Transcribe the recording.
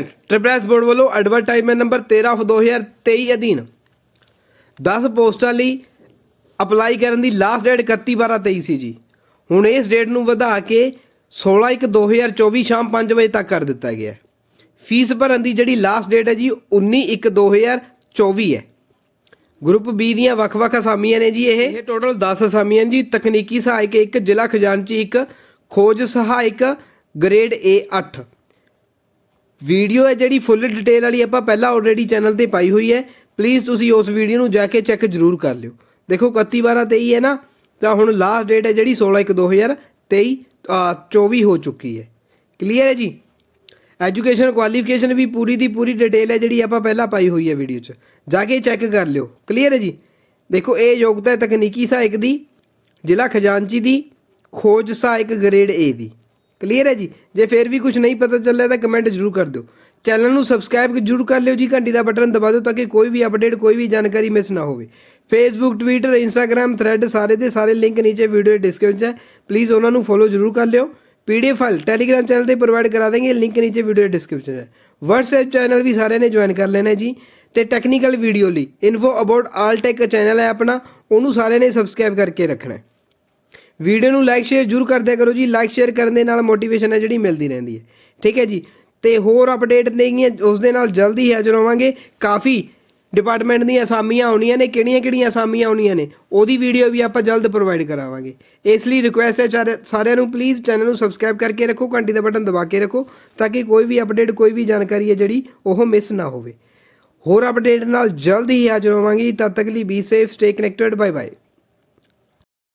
Triple S board ਵੱਲੋਂ advertisement number 13 of 2023 ਅਧੀਨ 10 ਪੋਸਟਾਂ ਲਈ ਅਪਲਾਈ ਕਰਨ ਦੀ ਲਾਸਟ ਡੇਟ 31 12 23 ਸੀ ਜੀ। ਹੁਣ ਇਸ ਡੇਟ ਨੂੰ ਵਧਾ ਕੇ 16 1 2024 ਸ਼ਾਮ 5 ਵਜੇ ਤੱਕ ਕਰ ਦਿੱਤਾ ਗਿਆ ਫੀਸ ਭਰਨ ਦੀ ਜਿਹੜੀ ਲਾਸਟ ਡੇਟ ਹੈ ਜੀ 19 1 2024 ਹੈ। ਗਰੁੱਪ ਬੀ ਦੀਆਂ ਵੱਖ-ਵੱਖ ਅਸਾਮੀਆਂ ਨੇ ਜੀ ਇਹ। ਇਹ ਟੋਟਲ 10 ਅਸਾਮੀਆਂ ਜੀ, ਤਕਨੀਕੀ ਸਹਾਇਕ ਇੱਕ, ਜ਼ਿਲ੍ਹਾ ਖਜ਼ਾਨਚੀ ਇੱਕ, ਖੋਜ ਸਹਾਇਕ ਗ੍ਰੇਡ A 8 ਵੀਡੀਓ ਹੈ ਜਿਹੜੀ ਫੁੱਲ ਡਿਟੇਲ ਵਾਲੀ ਆਪਾਂ ਪਹਿਲਾਂ ਆਲਰੇਡੀ ਚੈਨਲ ਤੇ ਪਾਈ ਹੋਈ ਹੈ। ਪਲੀਜ਼ ਤੁਸੀਂ ਉਸ ਵੀਡੀਓ ਨੂੰ ਜਾ ਕੇ ਚੈੱਕ ਜ਼ਰੂਰ ਕਰ ਲਿਓ। ਦੇਖੋ 31 12 23 ਹੈ ਨਾ ਤਾਂ ਹੁਣ ਲਾਸਟ ਡੇਟ ਹੈ ਜਿਹੜੀ 16 1 2023 ਅ, 24 ਹੋ ਚੁੱਕੀ ਹੈ। ਕਲੀਅਰ ਹੈ ਜੀ? ਐਜੂਕੇਸ਼ਨ ਕੁਆਲੀਫਿਕੇਸ਼ਨ ਵੀ ਪੂਰੀ ਦੀ ਪੂਰੀ ਡਿਟੇਲ ਹੈ ਜਿਹੜੀ ਆਪਾਂ ਪਹਿਲਾਂ ਪਾਈ ਹੋਈ ਹੈ ਵੀਡੀਓ 'ਚ। ਜਾ ਕੇ ਚੈੱਕ ਕਰ ਲਿਓ। ਕਲੀਅਰ ਹੈ ਜੀ? ਦੇਖੋ ਇਹ ਯੋਗਤਾ ਹੈ ਤਕਨੀਕੀ ਸਹਾਇਕ ਦੀ ਜ਼ਿਲ੍ਹਾ ਖਜ਼ਾਨਚੀ ਦੀ ਖੋਜ ਸਹਾਇਕ ਗ੍ਰੇਡ A ਦੀ। ਕਲੀਅਰ ਹੈ ਜੀ? ਜੇ ਫਿਰ ਵੀ ਕੁਝ ਨਹੀਂ ਪਤਾ ਚੱਲਿਆ ਤਾਂ ਕਮੈਂਟ ਜ਼ਰੂਰ ਕਰ ਦਿਓ। ਚੈਨਲ ਨੂੰ ਸਬਸਕ੍ਰਾਈਬ ਜ਼ਰੂਰ ਕਰ ਲਿਓ ਜੀ, ਘੰਟੀ ਦਾ ਬਟਨ ਦਬਾ ਦਿਓ ਤਾਂ ਕਿ ਕੋਈ ਵੀ ਅਪਡੇਟ ਕੋਈ ਵੀ ਜਾਣਕਾਰੀ ਮਿਸ ਨਾ ਹੋਵੇ। ਫੇਸਬੁੱਕ ਟਵਿੱਟਰ ਇੰਸਟਾਗ੍ਰam ਥ੍ਰੈਡ ਸਾਰੇ ਦੇ ਸਾਰੇ ਲਿੰਕ ਨੀਚੇ ਵੀਡੀਓ ਡਿਸਕ੍ਰਿਪਸ਼ਨ 'ਚ ਹੈ। ਪਲੀਜ਼ ਉਹਨਾਂ ਨੂੰ ਫੋਲੋ ਜ਼ਰੂਰ ਕਰ ਲਿਓ। ਪੀਡੀਐਫ ਫਾਈਲ ਟੈਲੀਗ੍ਰਾਮ ਚੈਨਲ ਤੇ ਪ੍ਰੋਵਾਈਡ ਕਰਾ ਦੇंगे ਲਿੰਕ ਨੀਚੇ ਵੀਡੀਓ ਡਿਸਕ੍ਰਿਪਸ਼ਨ ਹੈ। WhatsApp ਚੈਨਲ ਵੀ ਸਾਰਿਆਂ ਨੇ ਜੁਆਇਨ ਕਰ ਲੈਣਾ ਜੀ। ਤੇ ਟੈਕਨੀਕਲ ਵੀਡੀਓ ਲਈ info about all tech channel ਹੈ ਆਪਣਾ, ਉਹਨੂੰ ਸਾਰਿਆਂ ਨੇ ਸਬਸਕ੍ਰਾਈਬ ਕਰਕੇ ਰੱਖਣਾ ਵੀਡੀਓ ਨੂੰ ਲਾਈਕ ਸ਼ੇਅਰ ਜਰੂਰ ਕਰਦਿਆ ਕਰੋ ਜੀ। ਲਾਈਕ ਸ਼ੇਅਰ ਕਰਨ ਦੇ ਨਾਲ ਮੋਟੀਵੇਸ਼ਨ ਹੈ ਜਿਹੜੀ ਮਿਲਦੀ ਰਹਿੰਦੀ ਹੈ। ਠੀਕ ਹੈ ਜੀ? ਤੇ ਹੋਰ ਅਪਡੇਟ ਨੇਗੀਆਂ ਉਸ ਦੇ ਨਾਲ ਜਲਦੀ ਹਾਜ਼ਰ ਹੋਵਾਂਗੇ। ਕਾਫੀ ਡਿਪਾਰਟਮੈਂਟ ਦੀਆਂ ਅਸਾਮੀਆਂ ਆਉਣੀਆਂ ਨੇ, ਕਿਹੜੀਆਂ ਕਿਹੜੀਆਂ ਅਸਾਮੀਆਂ ਆਉਣੀਆਂ ਨੇ, ਉਹਦੀ ਵੀਡੀਓ ਵੀ ਆਪਾਂ ਜਲਦ ਪ੍ਰੋਵਾਈਡ ਕਰਾਵਾਂਗੇ। ਇਸ ਲਈ ਰਿਕੁਐਸਟ ਹੈ ਚਾਰੇ- ਸਾਰਿਆਂ ਨੂੰ ਪਲੀਜ਼ ਚੈਨਲ ਨੂੰ ਸਬਸਕ੍ਰਾਈਬ ਕਰਕੇ ਰੱਖੋ, ਘੰਟੀ ਦਾ ਬਟਨ ਦਬਾ ਕੇ ਰੱਖੋ, ਤਾਂ ਕਿ ਕੋਈ ਵੀ ਅਪਡੇਟ ਕੋਈ ਵੀ ਜਾਣਕਾਰੀ ਹੈ ਜਿਹੜੀ ਉਹ ਮਿਸ ਨਾ ਹੋਵੇ। ਹੋਰ ਅਪਡੇਟ ਨਾਲ ਜਲਦ ਹੀ ਹਾਜ਼ਰ ਹੋਵਾਂਗੇ ਤਦ ਤੱਕ ਲਈ be safe stay connected bye bye